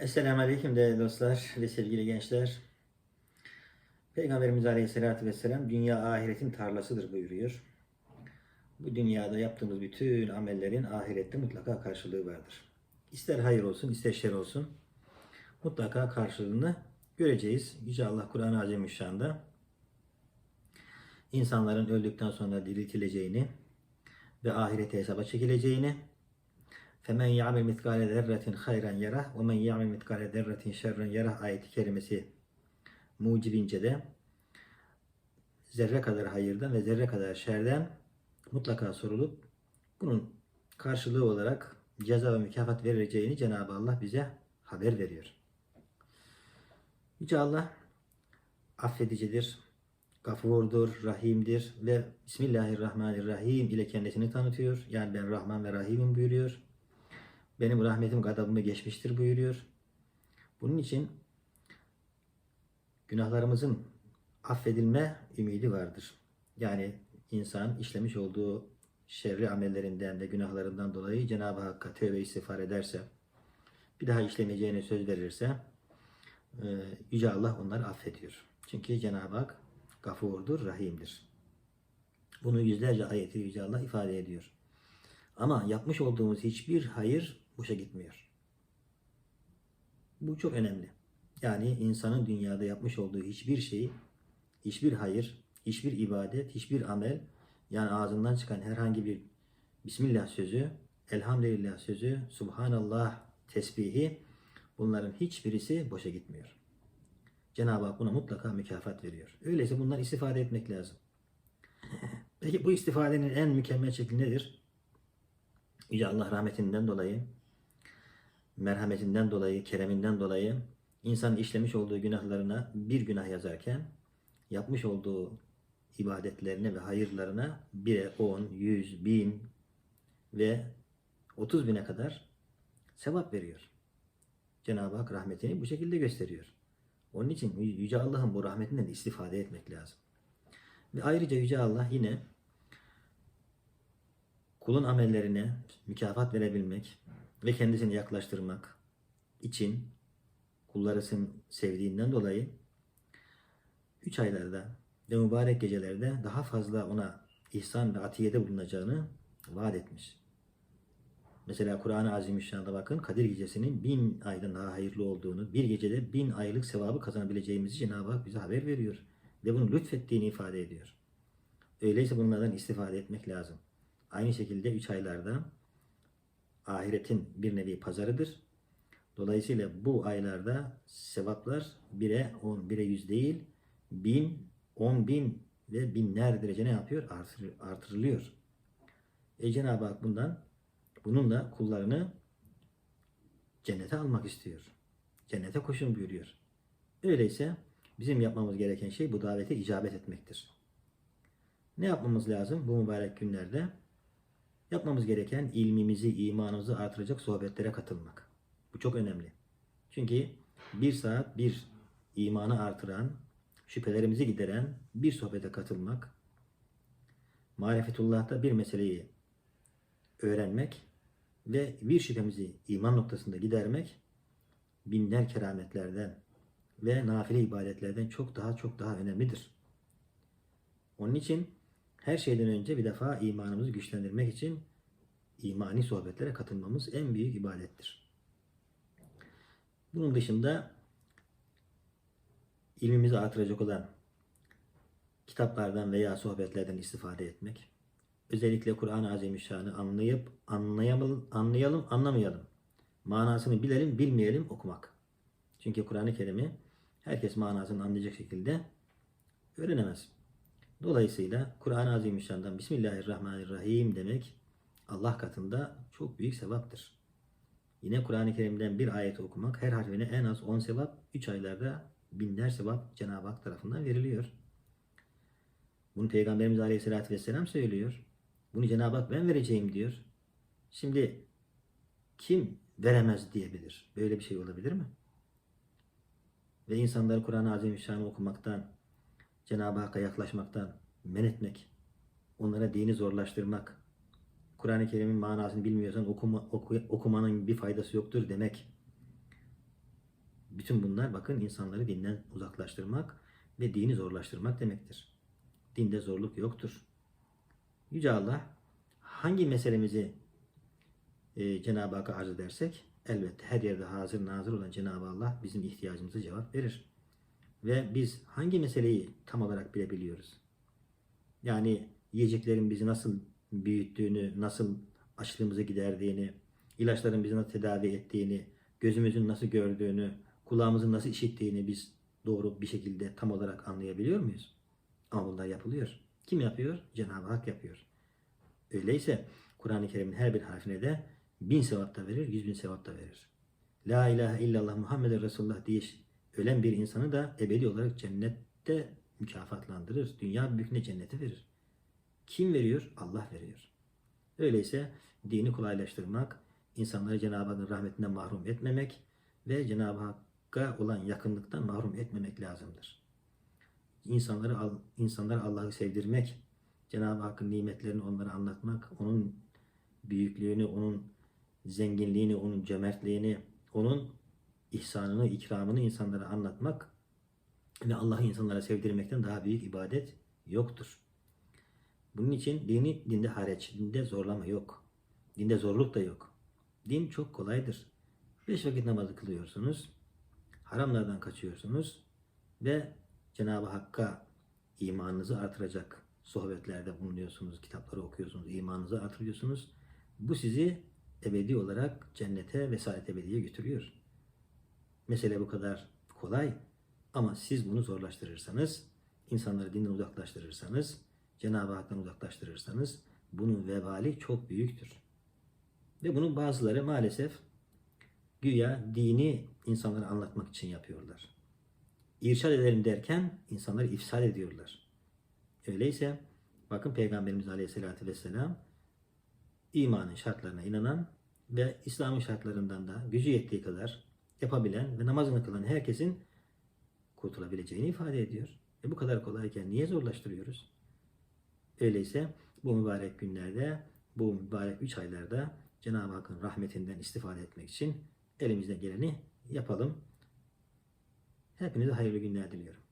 Esselamu Aleyküm değerli dostlar ve sevgili gençler. Peygamberimiz Aleyhisselatü Vesselam dünya ahiretin tarlasıdır buyuruyor. Bu dünyada yaptığımız bütün amellerin ahirette mutlaka karşılığı vardır. İster hayır olsun ister şer olsun mutlaka karşılığını göreceğiz. Yüce Allah Kur'an-ı Azimüşşan'da insanların öldükten sonra diriltileceğini ve ahirete hesaba çekileceğini Femen ya'mel mitkale zerretin hayran yarah ve men ya'mel mitkale zerretin şerren yarah ayeti kerimesi mucibince de zerre kadar hayırdan ve zerre kadar şerden mutlaka sorulup bunun karşılığı olarak ceza ve mükafat verileceğini Cenab-ı Allah bize haber veriyor. Yüce Allah affedicidir, gafurdur, rahimdir ve Bismillahirrahmanirrahim ile kendisini tanıtıyor. Yani ben Rahman ve Rahim'im buyuruyor. Benim rahmetim gadabımı geçmiştir buyuruyor. Bunun için günahlarımızın affedilme ümidi vardır. Yani insan işlemiş olduğu şerri amellerinden ve günahlarından dolayı Cenab-ı Hakk'a tövbe istiğfar ederse, bir daha işlemeyeceğine söz verirse, e, Yüce Allah onları affediyor. Çünkü Cenab-ı Hak gafurdur, rahimdir. Bunu yüzlerce ayeti Yüce Allah ifade ediyor. Ama yapmış olduğumuz hiçbir hayır boşa gitmiyor. Bu çok önemli. Yani insanın dünyada yapmış olduğu hiçbir şey, hiçbir hayır, hiçbir ibadet, hiçbir amel, yani ağzından çıkan herhangi bir Bismillah sözü, Elhamdülillah sözü, Subhanallah tesbihi, bunların hiçbirisi boşa gitmiyor. Cenab-ı Hak buna mutlaka mükafat veriyor. Öyleyse bundan istifade etmek lazım. Peki bu istifadenin en mükemmel şekli nedir? Yüce Allah rahmetinden dolayı, merhametinden dolayı, kereminden dolayı insan işlemiş olduğu günahlarına bir günah yazarken yapmış olduğu ibadetlerine ve hayırlarına 1'e 10, 100, 1000 ve 30 bine kadar sevap veriyor. Cenab-ı Hak rahmetini bu şekilde gösteriyor. Onun için Yüce Allah'ın bu rahmetinden istifade etmek lazım. Ve ayrıca Yüce Allah yine kulun amellerine mükafat verebilmek ve kendisini yaklaştırmak için kullarısın sevdiğinden dolayı üç aylarda ve mübarek gecelerde daha fazla ona ihsan ve atiyede bulunacağını vaat etmiş. Mesela Kur'an-ı Azimüşşan'da bakın Kadir gecesinin bin aydan daha hayırlı olduğunu, bir gecede bin aylık sevabı kazanabileceğimizi Cenab-ı Hak bize haber veriyor. Ve bunu lütfettiğini ifade ediyor. Öyleyse bunlardan istifade etmek lazım. Aynı şekilde 3 aylarda ahiretin bir nevi pazarıdır. Dolayısıyla bu aylarda sevaplar 1'e 10, 1'e 100 değil, 1000, 10 bin ve binler derece ne yapıyor? Artır, artırılıyor. E Cenab-ı Hak bundan, bununla kullarını cennete almak istiyor. Cennete koşun buyuruyor. Öyleyse bizim yapmamız gereken şey bu davete icabet etmektir. Ne yapmamız lazım bu mübarek günlerde? Yapmamız gereken ilmimizi, imanımızı artıracak sohbetlere katılmak. Bu çok önemli. Çünkü bir saat bir imanı artıran, şüphelerimizi gideren bir sohbete katılmak, marifetullah'ta bir meseleyi öğrenmek ve bir şüphemizi iman noktasında gidermek binler kerametlerden ve nafile ibadetlerden çok daha çok daha önemlidir. Onun için her şeyden önce bir defa imanımızı güçlendirmek için imani sohbetlere katılmamız en büyük ibadettir. Bunun dışında ilmimizi artıracak olan kitaplardan veya sohbetlerden istifade etmek, özellikle Kur'an-ı Azimüşşan'ı anlayıp anlayalım, anlayalım, anlamayalım, manasını bilelim, bilmeyelim okumak. Çünkü Kur'an-ı Kerim'i herkes manasını anlayacak şekilde öğrenemez. Dolayısıyla Kur'an-ı Azimüşşan'dan Bismillahirrahmanirrahim demek Allah katında çok büyük sevaptır. Yine Kur'an-ı Kerim'den bir ayet okumak her harfine en az 10 sevap, 3 aylarda binler sevap Cenab-ı Hak tarafından veriliyor. Bunu Peygamberimiz Aleyhisselatü Vesselam söylüyor. Bunu Cenab-ı Hak ben vereceğim diyor. Şimdi kim veremez diyebilir? Böyle bir şey olabilir mi? Ve insanları Kur'an-ı Azimüşşan'ı okumaktan, Cenab-ı Hakk'a yaklaşmaktan men etmek, onlara dini zorlaştırmak, Kur'an-ı Kerim'in manasını bilmiyorsan okuma, oku, okumanın bir faydası yoktur demek. Bütün bunlar bakın insanları dinden uzaklaştırmak ve dini zorlaştırmak demektir. Dinde zorluk yoktur. Yüce Allah hangi meselemizi e, Cenab-ı Hakk'a arz edersek elbette her yerde hazır nazır olan Cenab-ı Allah bizim ihtiyacımıza cevap verir. Ve biz hangi meseleyi tam olarak bilebiliyoruz? Yani yiyeceklerin bizi nasıl büyüttüğünü, nasıl açlığımızı giderdiğini, ilaçların bizi nasıl tedavi ettiğini, gözümüzün nasıl gördüğünü, kulağımızın nasıl işittiğini biz doğru bir şekilde tam olarak anlayabiliyor muyuz? Ama bunlar yapılıyor. Kim yapıyor? Cenab-ı Hak yapıyor. Öyleyse Kur'an-ı Kerim'in her bir harfine de bin sevap da verir, yüz bin sevap da verir. La ilahe illallah Muhammed Resulullah diye ölen bir insanı da ebedi olarak cennette mükafatlandırır. Dünya büyüküne cenneti verir. Kim veriyor? Allah veriyor. Öyleyse dini kolaylaştırmak, insanları Cenab-ı Hakk'ın rahmetinden mahrum etmemek ve Cenab-ı Hakk'a olan yakınlıktan mahrum etmemek lazımdır. İnsanları insanlara Allah'ı sevdirmek, Cenab-ı Hakk'ın nimetlerini onlara anlatmak, onun büyüklüğünü, onun zenginliğini, onun cömertliğini, onun ihsanını, ikramını insanlara anlatmak ve Allah'ı insanlara sevdirmekten daha büyük ibadet yoktur. Bunun için dini dinde hariç, dinde zorlama yok. Dinde zorluk da yok. Din çok kolaydır. Beş vakit namazı kılıyorsunuz. Haramlardan kaçıyorsunuz. Ve Cenab-ı Hakk'a imanınızı artıracak sohbetlerde bulunuyorsunuz, kitapları okuyorsunuz, imanınızı artırıyorsunuz. Bu sizi ebedi olarak cennete ve saadet ebediye götürüyor. Mesele bu kadar kolay ama siz bunu zorlaştırırsanız, insanları dinden uzaklaştırırsanız, Cenab-ı Hak'tan uzaklaştırırsanız bunun vebali çok büyüktür. Ve bunun bazıları maalesef güya dini insanlara anlatmak için yapıyorlar. İrşad edelim derken insanları ifsad ediyorlar. Öyleyse bakın Peygamberimiz Aleyhisselatü Vesselam imanın şartlarına inanan ve İslam'ın şartlarından da gücü yettiği kadar yapabilen ve namazını kılan herkesin kurtulabileceğini ifade ediyor. E bu kadar kolayken niye zorlaştırıyoruz? Öyleyse bu mübarek günlerde, bu mübarek üç aylarda Cenab-ı Hakk'ın rahmetinden istifade etmek için elimizden geleni yapalım. Hepinize hayırlı günler diliyorum.